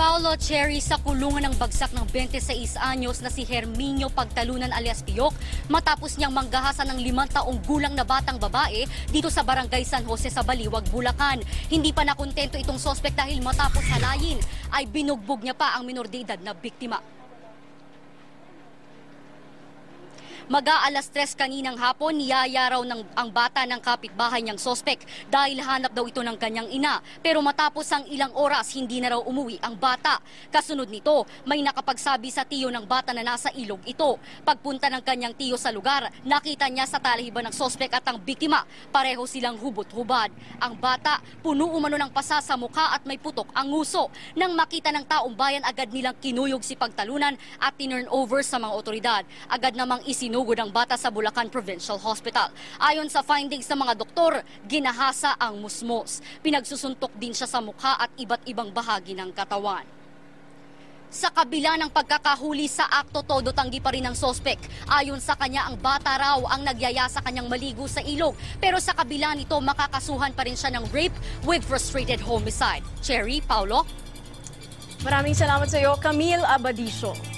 Paulo Cherry sa kulungan ng bagsak ng 26 anyos na si Herminio Pagtalunan alias Piyok matapos niyang manggahasan ng limang taong gulang na batang babae dito sa barangay San Jose sa Baliwag, Bulacan. Hindi pa nakontento itong sospek dahil matapos halayin ay binugbog niya pa ang minor de edad na biktima. Mag-aalas tres kaninang hapon, niyaya raw ng, ang bata ng kapitbahay niyang sospek dahil hanap daw ito ng kanyang ina. Pero matapos ang ilang oras, hindi na raw umuwi ang bata. Kasunod nito, may nakapagsabi sa tiyo ng bata na nasa ilog ito. Pagpunta ng kanyang tiyo sa lugar, nakita niya sa talahiban ng sospek at ang biktima. Pareho silang hubot-hubad. Ang bata, puno umano ng pasa sa mukha at may putok ang nguso. Nang makita ng taong bayan, agad nilang kinuyog si pagtalunan at tinurn over sa mga otoridad. Agad namang isinugod ang bata sa Bulacan Provincial Hospital. Ayon sa findings ng mga doktor, ginahasa ang musmos. Pinagsusuntok din siya sa mukha at iba't ibang bahagi ng katawan. Sa kabila ng pagkakahuli sa akto todo, tanggi pa rin ng sospek. Ayon sa kanya, ang bata raw ang nagyaya sa kanyang maligo sa ilog. Pero sa kabila nito, makakasuhan pa rin siya ng rape with frustrated homicide. Cherry, Paulo? Maraming salamat sa iyo, Camille Abadisio.